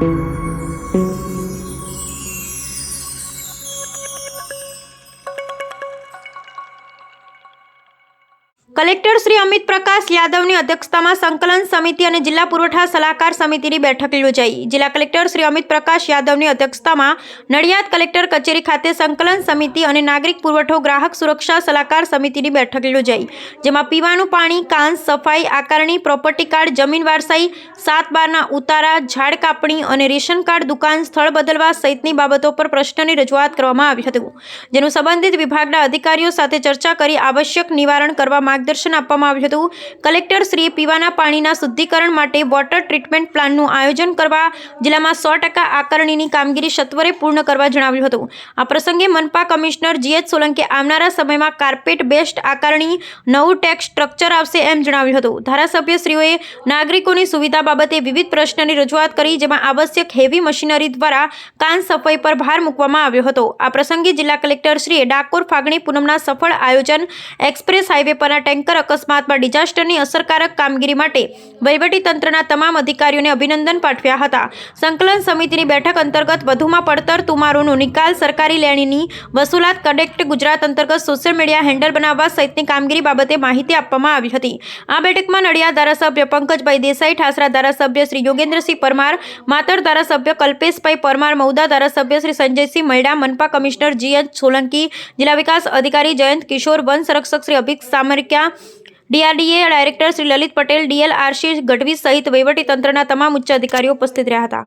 thank you. Collector Shri Amit Prakash યાદવની અધ્યક્ષતામાં સંકલન સમિતિ અને જિલ્લા પુરવઠા સલાહકાર સમિતિની બેઠક યોજાઈ. જિલ્લા કલેક્ટર શ્રી અમિત પ્રકાશ યાદવની અધ્યક્ષતામાં નડિયાદ કલેક્ટર કચેરી ખાતે સંકલન સમિતિ અને નાગરિક પુરવઠો ગ્રાહક સુરક્ષા સલાહકાર સમિતિની બેઠક યોજાઈ, જેમાં પીવાનું પાણી કાંસ સફાઈ, આકારણી, પ્રોપર્ટી કાર્ડ, જમીન વારસાઈ, સાત બારના ઉતારા, ઝાડ કાપણી અને રેશન કાર્ડ, દુકાન, સ્થળ બદલવા સહિતની બાબતો પર પ્રશ્નની રજૂઆત કરવામાં આવી હતું. જેનું સંબંધિત વિભાગના અધિકારીઓ સાથે ચર્ચા કરી આવશ્યક નિવારણ કરવા માર્ગદર્શન આપવામાં આવ્યું હતું. કલેક્ટર શ્રીએ પીવાના પાણીના શુદ્ધિકરણ માટે વોટર ટ્રીટમેન્ટ પ્લાનનું આયોજન કરવા જિલ્લામાં સો ટકા આકારણીની કામગીરી સત્વરે પૂર્ણ કરવા જણાવ્યું હતું. આ પ્રસંગે મનપા કમિશનર જીએચ સોલંકે આવનારા સમયમાં કાર્પેટ બેસ્ટ આકારણી, નવું ટેક્સ સ્ટ્રક્ચર આવશે એમ જણાવ્યું હતું. ધારાસભ્યશ્રીઓએ નાગરિકોની સુવિધા બાબતે વિવિધ પ્રશ્નની રજૂઆત કરી, જેમાં આવશ્યક હેવી મશીનરી દ્વારા કાન સફાઈ પર ભાર મૂકવામાં આવ્યો હતો. આ પ્રસંગે જિલ્લા કલેક્ટરશ્રીએ ડાકોર ફાગણી પૂનમના સફળ આયોજન એક્સપ્રેસ હાઈવે પરના ટેન્કર અકસ્માતમાં ડિઝાસ્ટરની અસરકારક કામગીરી માટે વહીવટી તંત્રના તમામ અધિકારીઓને અભિનંદન પાઠવ્યા હતા. સંકલન સમિતિની બેઠક અંતર્ગત વધુમાં પડતર તુમારોનું નિકાલ સરકારી લેણીની વસૂલાત કનેક્ટ ગુજરાત અંતર્ગત સોશિયલ મીડિયા હેન્ડલ બનાવવા સહિતની કામગીરી બાબતે માહિતી આપવામાં આવી હતી. આ બેઠકમાં નડિયાદ ધારાસભ્ય પંકજભાઈ દેસાઈ, ઠાસરા ધારાસભ્ય શ્રી યોગેન્દ્રસિંહ પરમાર, માતર ધારાસભ્ય કલ્પેશભાઈ પરમાર મૌદા ધારાસભ્ય શ્રી સંજયસિંહ મૈડા, મનપા કમિશનર જીએચ સોલંકી, જિલ્લા વિકાસ અધિકારી જયંત કિશોર, વન સંરક્ષક Shri Abhik Samariya DRDA director Shri Lalit Patel, DLRC Gadhvi સહિત વહીવટી તંત્રના તમામ ઉચ્ચ અધિકારીઓ ઉપસ્થિત રહ્યા હતા.